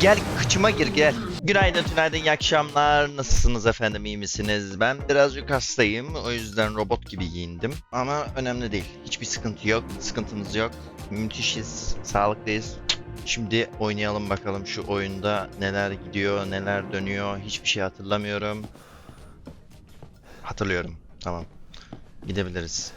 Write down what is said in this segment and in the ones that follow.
Gel kıçıma gir gel. Günaydın tünaydın iyi akşamlar. Nasılsınız efendim iyi misiniz? Ben birazcık hastayım o yüzden robot gibi giyindim. Ama önemli değil. Hiçbir sıkıntı yok. Sıkıntımız yok. Müthişiz. Sağlıklıyız. Şimdi oynayalım bakalım şu oyunda neler gidiyor, neler dönüyor. Hiçbir şey hatırlamıyorum. Hatırlıyorum. Tamam. Gidebiliriz.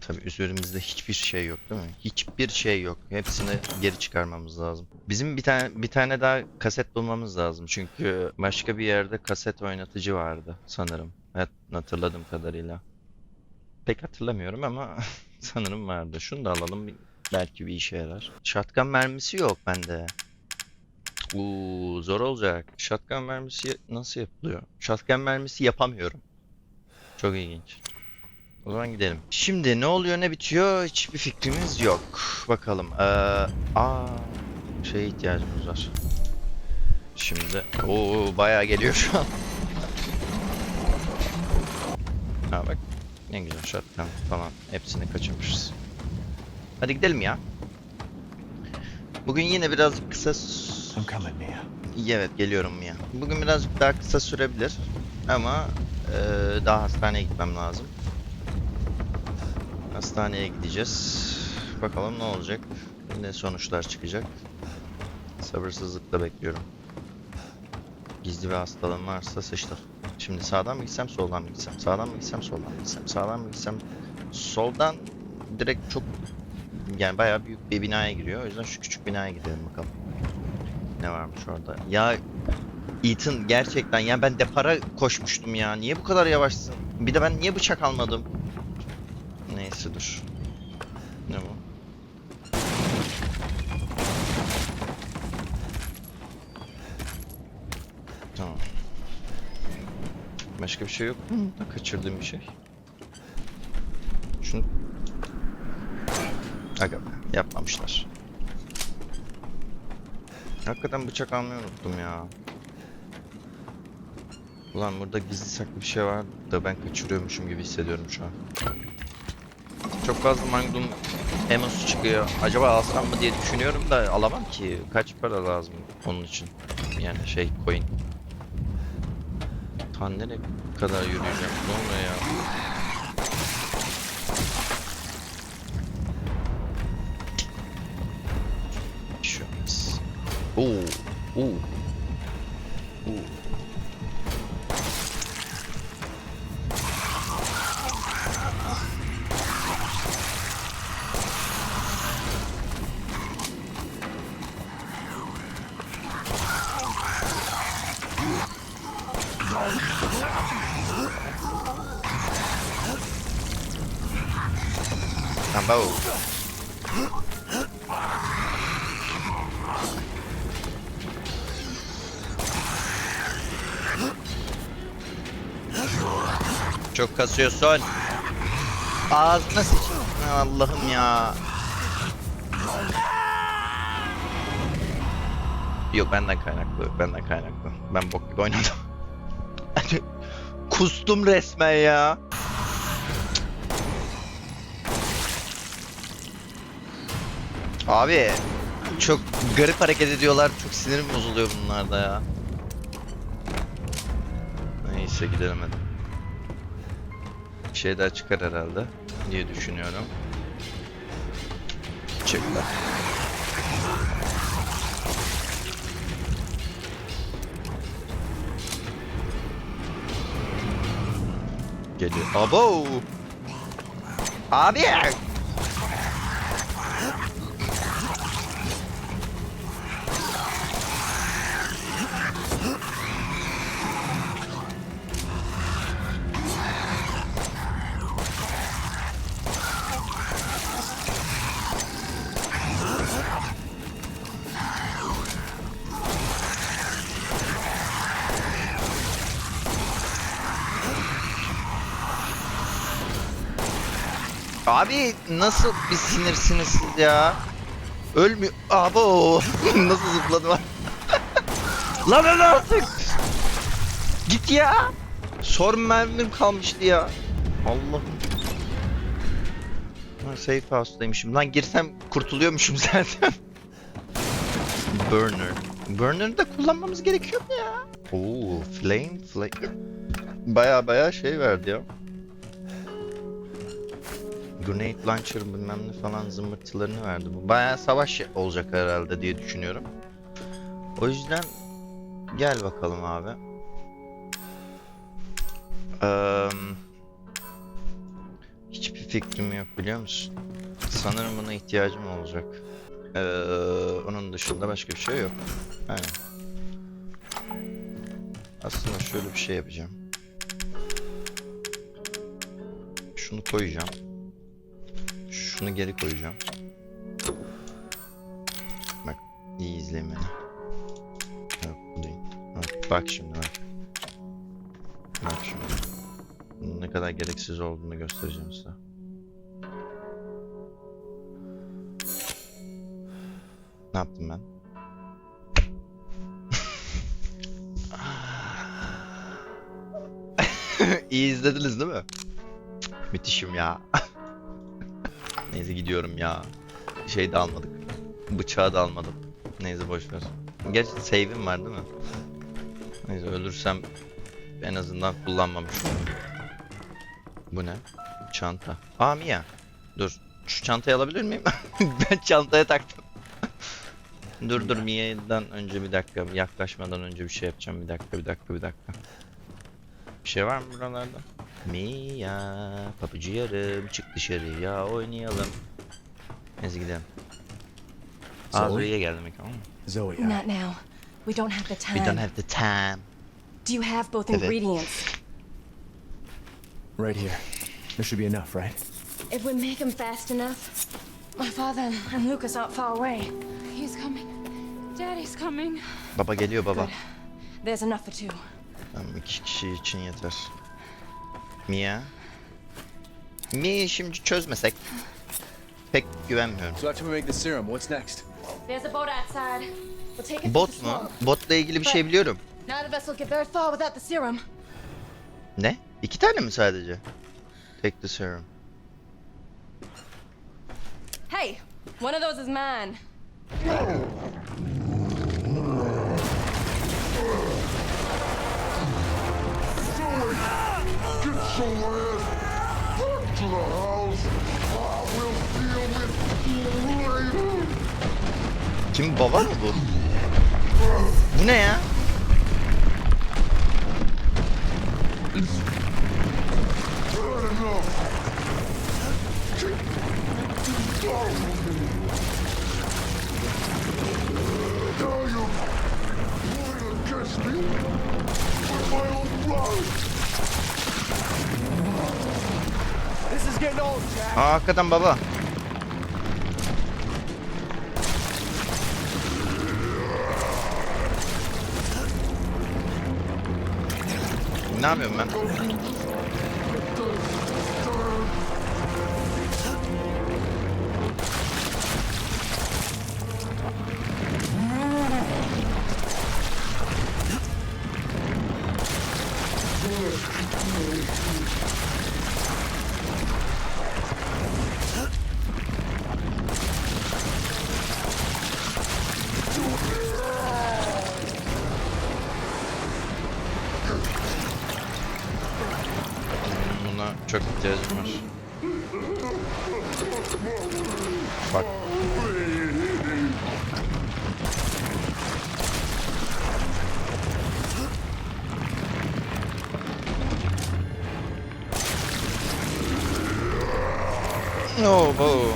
Tabii üzerimizde hiçbir şey yok değil mi? Hiçbir şey yok. Hepsini geri çıkarmamız lazım. Bizim bir tane bir tane daha kaset bulmamız lazım. Çünkü başka bir yerde kaset oynatıcı vardı sanırım. Evet, hatırladığım kadarıyla. Pek hatırlamıyorum ama sanırım vardı. Şunu da alalım. Belki bir işe yarar. Shotgun mermisi yok bende. Uuu zor olacak. Shotgun mermisi nasıl yapılıyor? Shotgun mermisi yapamıyorum. Çok ilginç. O zaman gidelim. Şimdi ne oluyor ne bitiyor hiçbir fikrimiz yok. Bakalım. Ee, aa, şeye ihtiyacımız var. Şimdi o bayağı geliyor şu an. Ha bak ne güzel shotgun falan hepsini kaçırmışız. Hadi gidelim ya. Bugün yine biraz kısa. Evet geliyorum ya. Bugün birazcık daha kısa sürebilir ama eee, daha hastaneye gitmem lazım. Hastaneye gideceğiz. Bakalım ne olacak. Ne sonuçlar çıkacak. Sabırsızlıkla bekliyorum. Gizli bir hastalığım varsa sıçtır. Şimdi sağdan mı gitsem soldan mı gitsem? Sağdan mı gitsem soldan mı gitsem? Sağdan mı gitsem? Soldan direkt çok yani bayağı büyük bir binaya giriyor. O yüzden şu küçük binaya gidelim bakalım. Ne varmış orada? Ya Ethan gerçekten ya ben depara koşmuştum ya. Niye bu kadar yavaşsın? Bir de ben niye bıçak almadım? Neyse dur. Ne bu? Tamam. Başka bir şey yok mu? Kaçırdığım bir şey. Şunu... Aga be, yapmamışlar. Hakikaten bıçak almayı unuttum ya. Ulan burada gizli saklı bir şey var da ben kaçırıyormuşum gibi hissediyorum şu an. Çok fazla Magnum emosu çıkıyor. Acaba alsam mı diye düşünüyorum da alamam ki. Kaç para lazım onun için? Yani şey coin. Tan nereye kadar yürüyeceğim? Ne oluyor ya? Bir şey. Oo, oo. Oo. Çok kasıyorsun. Ağzına sıçayım. Allah'ım ya. Yok benden kaynaklı, benden kaynaklı. Ben bok gibi oynadım. Kustum resmen ya. Abi çok garip hareket ediyorlar. Çok sinirim bozuluyor bunlarda ya. Neyse gidelim hadi. Bir şey daha çıkar herhalde diye düşünüyorum. Çıktı. Geliyor. Abo! Abi! Nasıl bir sinirsiniz siz ya? Ölmüyor. Abo! nasıl zıpladı var? Lan lan artık! Git ya! Sor mermim kalmıştı ya. Allah. Ha, safe house'daymışım. Lan girsem kurtuluyormuşum zaten. Burner. Burner'ı da kullanmamız gerekiyor mu ya? Oo, flame, flame. Baya baya şey verdi ya. Grenade launcher bilmem ne falan zımbırtılarını verdi. Bu baya savaş olacak herhalde diye düşünüyorum. O yüzden gel bakalım abi. Eee, hiçbir fikrim yok biliyor musun? Sanırım buna ihtiyacım olacak. Eee, onun dışında başka bir şey yok. Aynen. Aslında şöyle bir şey yapacağım. Şunu koyacağım. Şunu geri koyacağım. Bak iyi izleyin beni. Bak, bak şimdi bak. Bak şimdi. Bunun ne kadar gereksiz olduğunu göstereceğim size. Ne yaptım ben? İyi izlediniz değil mi? Müthişim ya. Neyse gidiyorum ya. Şey de almadık. Bıçağı da almadım. Neyse boş ver. Gerçi save'im var değil mi? Neyse ölürsem en azından kullanmamış olurum. Bu ne? Çanta. Aa Mia. Dur. Şu çantayı alabilir miyim? ben çantaya taktım. dur dur Mia'dan önce bir dakika. Yaklaşmadan önce bir şey yapacağım. Bir dakika bir dakika bir dakika. Bir şey var mı buralarda? Mia, papıcı yarım, çık dışarıya oynayalım. Neyse gidelim. Aa Zoe? buraya geldim tamam mı? Zoe, Not now. We don't have the time. We don't have the time. Do you have both Evet. ingredients? right here. There should be enough, right? If we make them fast enough, my father and Lucas aren't far away. He's coming. Daddy's coming. Baba geliyor baba. Good. There's enough for two. Tamam iki kişi için yeter. Mia. Mia'yı şimdi çözmesek pek güvenmiyorum. So after we make the serum, what's next? There's a boat outside. We'll take it to the Bot mu? Botla ilgili bir şey biliyorum. Ne? İki tane mi sadece? Take the serum. Hey, one of those is mine. Ass back to the house. I will deal with you later. Kim baba mı bu? Bu ne ya? Now you're going against me with my own blood. This is getting old, Jack. Aa hakikaten baba. Ne yapıyorum ben? No, me.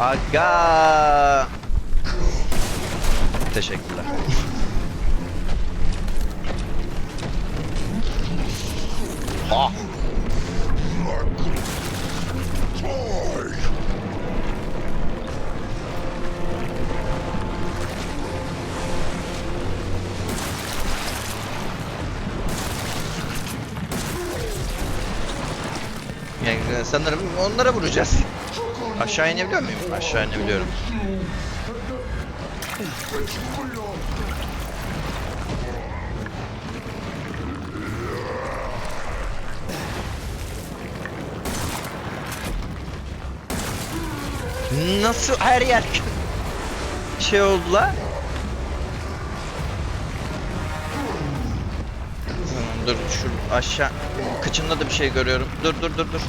Aga. Teşekkürler. Ah. Sanırım onlara vuracağız. Aşağı inebiliyor muyum? Aşağı inebiliyorum. Nasıl her yer şey oldu la? Dur şu aşağı kıçımda da bir şey görüyorum. Dur dur dur dur.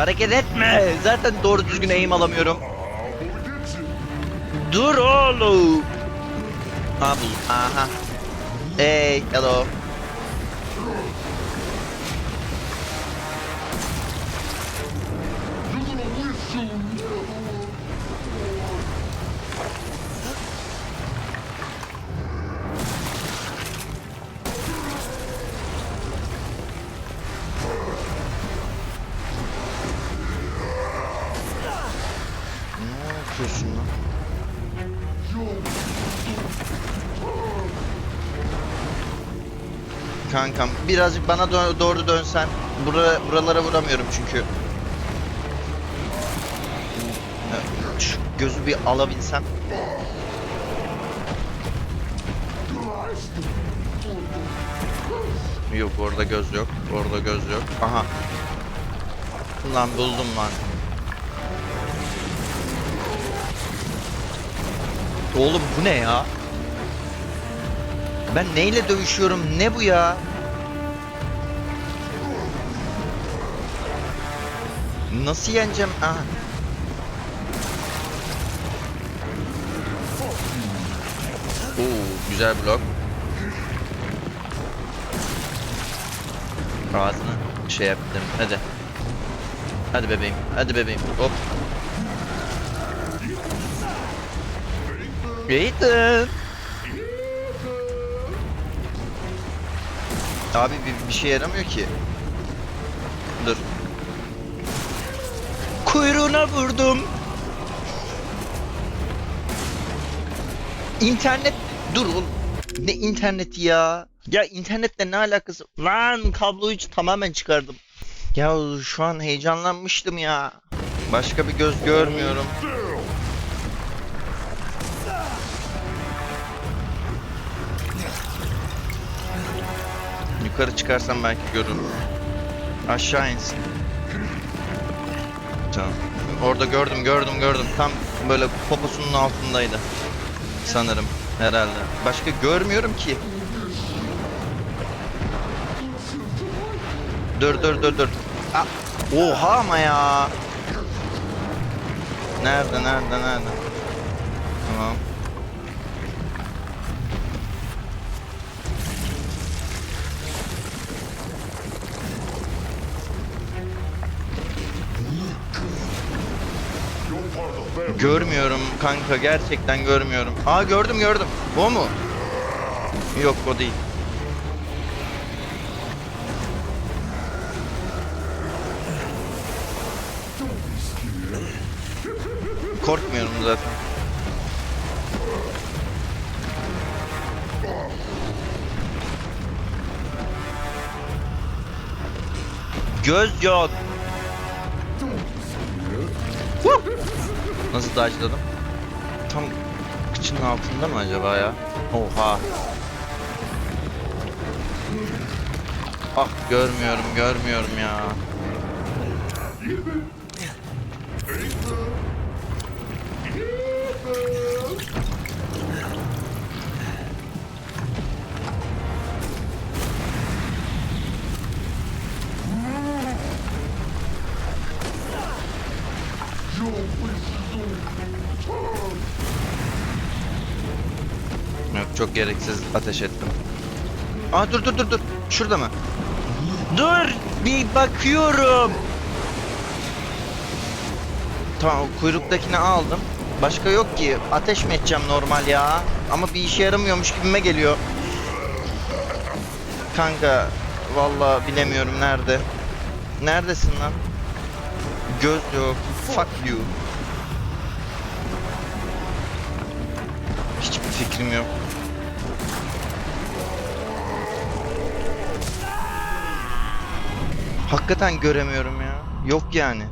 Hareket etme. Zaten doğru düzgün eğim alamıyorum. Dur oğlum. Ha. Aha. Hey, hello. Kankam birazcık bana dö- doğru dönsen. Bura, buralara vuramıyorum çünkü. Şu gözü bir alabilsem. Yok orada göz yok. Orada göz yok. Aha. Lan buldum lan. Oğlum bu ne ya? Ben neyle dövüşüyorum? Ne bu ya? Nasıl yeneceğim? Aha. Oo, güzel blok. Ağzını şey yaptım. Hadi. Hadi bebeğim. Hadi bebeğim. Hop. Ethan. Abi bir, bir şey yaramıyor ki. Dur. Kuyruğuna vurdum. İnternet dur oğlum. Ne interneti ya? Ya internetle ne alakası? Lan kabloyu tamamen çıkardım. Ya şu an heyecanlanmıştım ya. Başka bir göz görmüyorum. Yukarı çıkarsam belki görürüm. Aşağı insin. Tamam. Orada gördüm gördüm gördüm. Tam böyle poposunun altındaydı. Sanırım. Herhalde. Başka görmüyorum ki. Dur dur dur dur. Oha ama ya. Nerede nerede nerede? Tamam. Görmüyorum kanka gerçekten görmüyorum. Aa gördüm gördüm. O mu? Yok o değil. Korkmuyorum zaten. Göz yok. Nasıl dodge'ladım? Tam kıçının altında mı acaba ya? Oha. Ah görmüyorum görmüyorum ya. Çok gereksiz ateş ettim. Aa dur dur dur dur. Şurada mı? Dur bir bakıyorum. Tamam kuyruktakini aldım. Başka yok ki. Ateş mi edeceğim normal ya? Ama bir işe yaramıyormuş gibime geliyor. Kanka vallahi bilemiyorum nerede. Neredesin lan? Göz yok. Fuck you. Hiçbir fikrim yok. Hakikaten göremiyorum ya. Yok yani.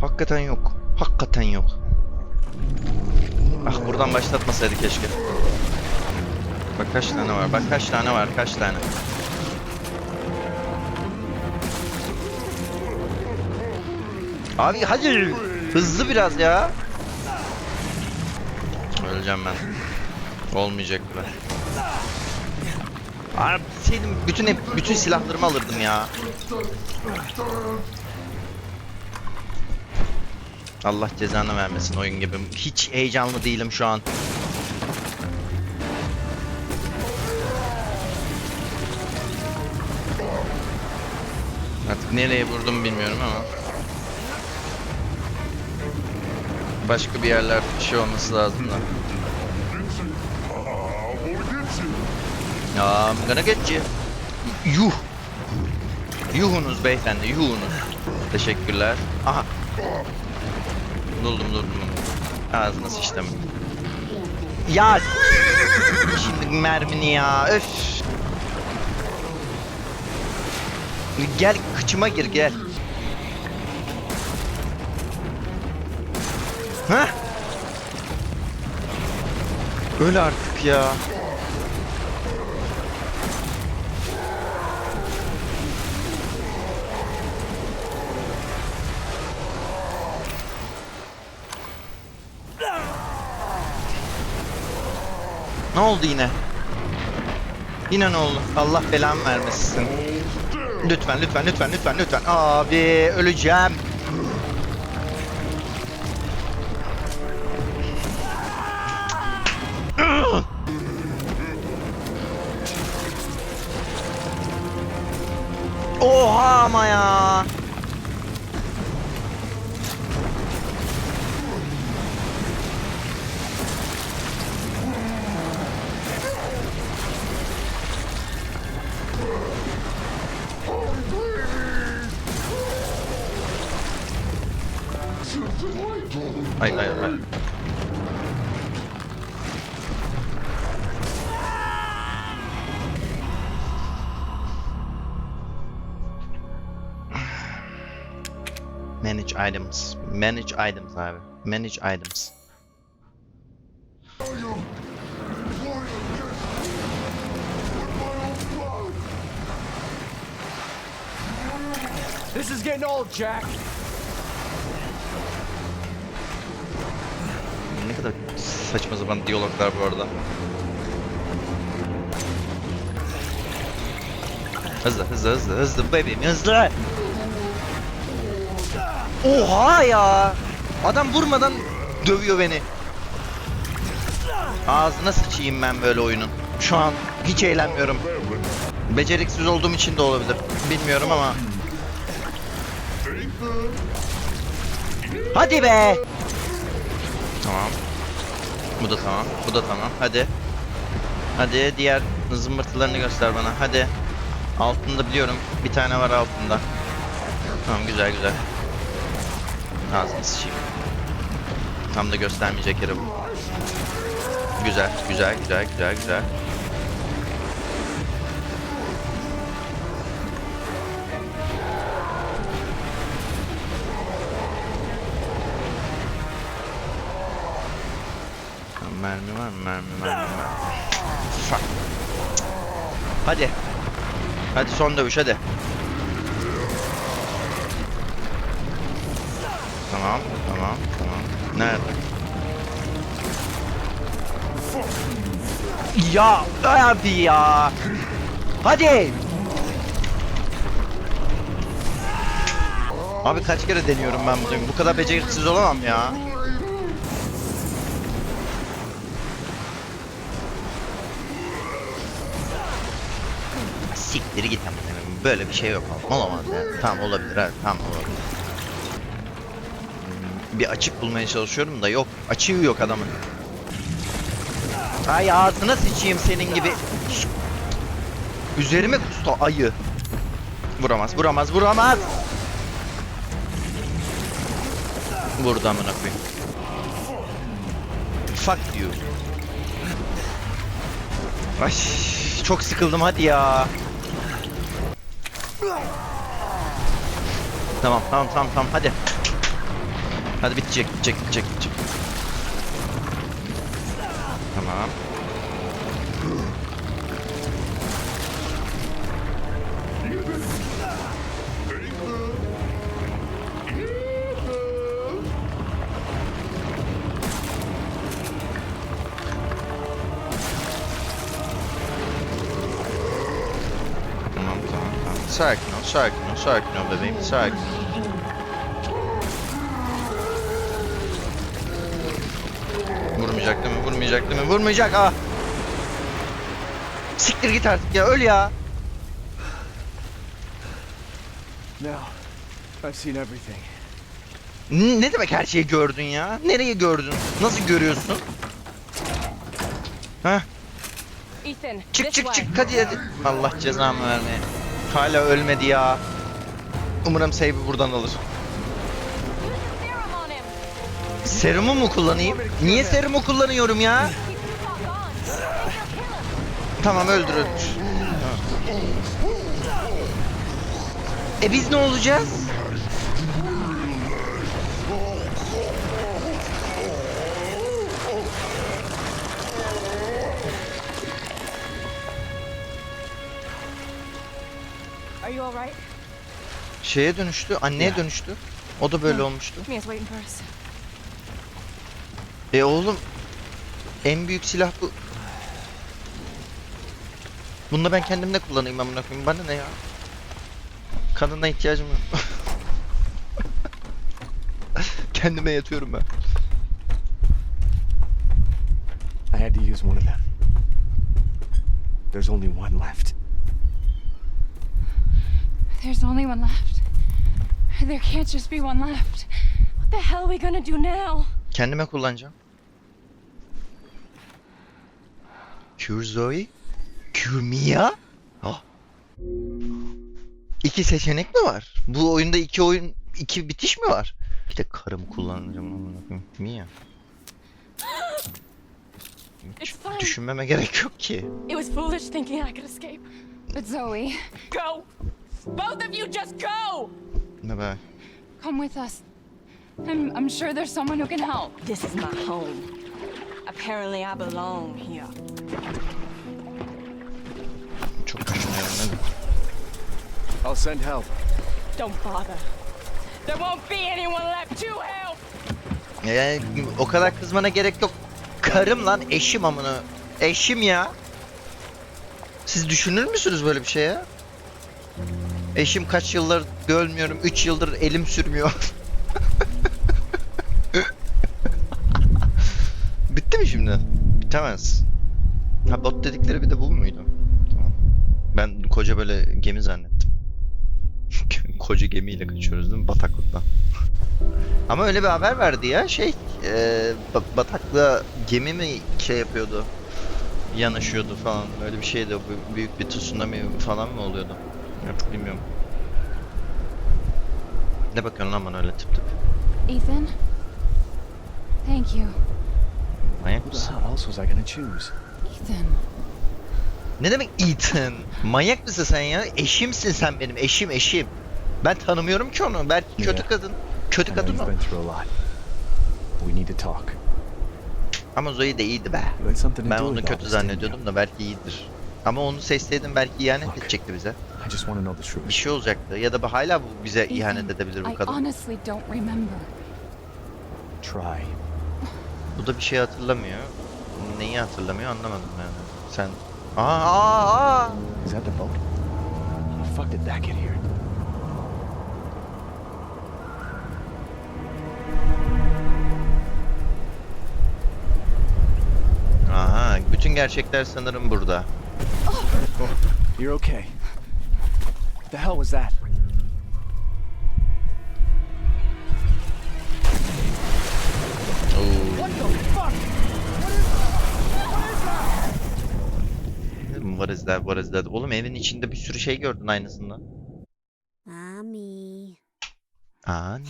Hakikaten yok. Hakikaten yok. Ah buradan başlatmasaydı keşke. Bak kaç tane var. Bak kaç tane var. Kaç tane. Abi hadi hızlı biraz ya. Öleceğim ben. Olmayacak bu. Abi bilseydim bütün hep bütün silahlarımı alırdım ya. Allah cezanı vermesin oyun gibi. Hiç heyecanlı değilim şu an. Artık nereye vurdum bilmiyorum ama. Başka bir yerler bir şey olması lazım da. I'm gonna get you. Ya I'm gonna get you. Yuh. Yuhunuz beyefendi yuhunuz. Teşekkürler. Aha. Buldum buldum. Ağzına sıçtım. Ya şimdi mermini ya öf. Gel kıçıma gir gel. Hah. Öl artık ya. Ne oldu yine? Yine ne oldu? Allah belamı vermesin. Lütfen lütfen lütfen lütfen lütfen. Abi öleceğim. Manage items. Manage items abi. Manage items. This is getting old, Jack. Ne kadar saçma sapan diyaloglar bu arada. Hızlı hızlı hızlı hızlı bebeğim hızlı. Oha ya. Adam vurmadan dövüyor beni. Ağzına sıçayım ben böyle oyunun. Şu an hiç eğlenmiyorum. Beceriksiz olduğum için de olabilir. Bilmiyorum ama. Hadi be. Tamam. Bu da tamam. Bu da tamam. Hadi. Hadi diğer zımbırtılarını göster bana. Hadi. Altında biliyorum. Bir tane var altında. Tamam güzel güzel. Ağzını sıçayım. Tam da göstermeyecek yere bu. Güzel, güzel, güzel, güzel, güzel. Mermi var mı? Mermi, mermi, mermi. Fuck. Hadi. Hadi son dövüş hadi. Tamam, tamam, tamam. Nerede? Ya abi ya. Hadi. Abi kaç kere deniyorum ben bunu. Bu kadar beceriksiz olamam ya. Siktir git koyayım. Böyle bir şey yok. Olamaz yani. Tamam olabilir evet. Tamam olabilir. Bir açık bulmaya çalışıyorum da yok. Açığı yok adamın. Ay ağzına sıçayım senin gibi. Üzerime kustu ayı. Vuramaz, vuramaz, vuramaz. Vurdu amına koyayım. Fuck you. Ay çok sıkıldım hadi ya. Tamam tamam tamam tamam hadi. Hadi bitecek, bitecek, bitecek, bitecek. Tamam. Tamam, tamam, tamam. Sakin ol, sakin ol, sakin ol bebeğim, sakin ol. Vurmayacak değil mi? Vurmayacak ah! Siktir git artık ya, öl ya! Now, I've seen everything. N- Ne demek her şeyi gördün ya? Nereye gördün? Nasıl görüyorsun? Hah, Ethan, çık this çık çık hadi hadi. Allah cezamı vermeye. Hala ölmedi ya. Umarım save'i buradan alır. Serumu mu kullanayım? Niye serumu kullanıyorum ya? Tamam öldür öldür. E biz ne olacağız? Are you alright? Şeye dönüştü, anneye dönüştü. O da böyle olmuştu. E oğlum en büyük silah bu. Bunu da ben kendimde kullanayım amına koyayım. Bana ne ya? Kadına ihtiyacım yok. Kendime yatıyorum ben. I had to use one of them. There's only one left. There's only one left. There can't just be one left. What the hell are we gonna do now? Kendime kullanacağım. Cure Zoe? Cure Mia? Ah. İki seçenek mi var? Bu oyunda iki oyun, iki bitiş mi var? Bir de karımı kullanacağım amına koyayım. Mia. Düşünmeme gerek yok ki. It was foolish thinking I could escape. But Zoe, Go! Both of you just go! Ne be? come with us. I'm, I'm sure there's someone who can help. This is my home. Apparently I belong here. Çok düşünüyorum. Ne? I'll send help. Don't bother. There won't be anyone left to help! Yani o kadar kızmana gerek yok. Karım lan eşim amına. Eşim ya. Siz düşünür müsünüz böyle bir şey ya? Eşim kaç yıldır görmüyorum. 3 yıldır elim sürmüyor. Bitti mi şimdi? Bitemez. Ha bot dedikleri bir de bu muydu? Tamam. Ben koca böyle gemi zannettim. koca gemiyle kaçıyoruz değil mi? Bataklıktan. Ama öyle bir haber verdi ya şey e, ba- bataklığa gemi mi şey yapıyordu yanaşıyordu falan öyle bir şeydi büyük bir tsunami falan mı oluyordu Yok bilmiyorum Ne bakıyorsun lan bana öyle tip tip Ethan? Thank you. Manyak mısın? hell else was I gonna choose? Ethan. Ne demek Ethan? Manyak mısın sen ya? Eşimsin sen benim eşim eşim Ben tanımıyorum ki onu belki kötü kadın Kötü I know kadın you've o been through a lot. We need to talk. Ama Zoe de iyiydi be Ben onu kötü zannediyordum da belki iyidir Ama onu seçseydim belki ihanet Bak. edecekti bize I just want to know the truth. bir şey olacaktı ya da hala bu bize ihanet edebilir bu I kadın. honestly don't remember. Try. Bu da bir şey hatırlamıyor. Neyi hatırlamıyor anlamadım yani. Sen Aa, aa, aa. Is that the boat? How the fuck did that get here? Aha, bütün gerçekler sanırım burada. You're okay. What the hell was that? What is that? What is that? Oğlum evin içinde bir sürü şey gördün aynısından. Mommy. Anne.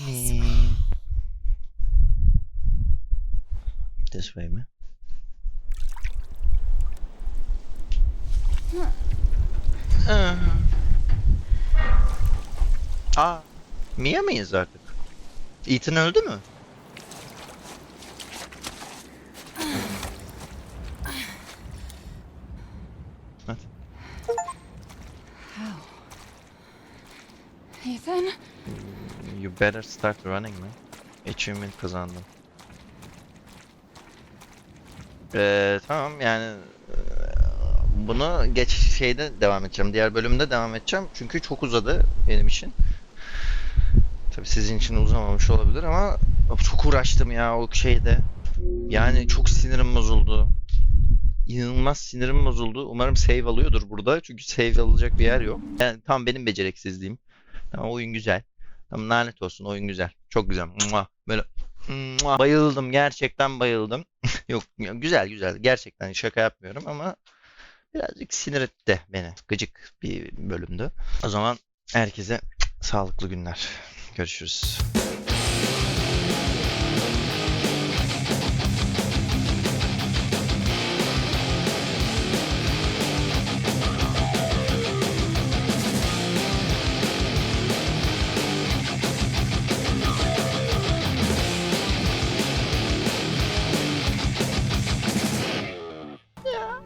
This way mi? Aa. Aa. Mia mıyız artık? Ethan öldü mü? Hadi. How? Ethan? You better start running man. Achievement kazandım. Ee, tamam yani eee, bunu geç şeyde devam edeceğim. Diğer bölümde devam edeceğim. Çünkü çok uzadı benim için. Tabii sizin için uzamamış olabilir ama çok uğraştım ya o şeyde. Yani çok sinirim bozuldu. İnanılmaz sinirim bozuldu. Umarım save alıyordur burada. Çünkü save alacak bir yer yok. Yani tam benim beceriksizliğim. Ama oyun güzel. Tamam lanet olsun oyun güzel. Çok güzel. Böyle bayıldım. Gerçekten bayıldım. Yok güzel güzel. Gerçekten şaka yapmıyorum ama birazcık sinir etti beni. Gıcık bir bölümdü. O zaman herkese sağlıklı günler. Görüşürüz.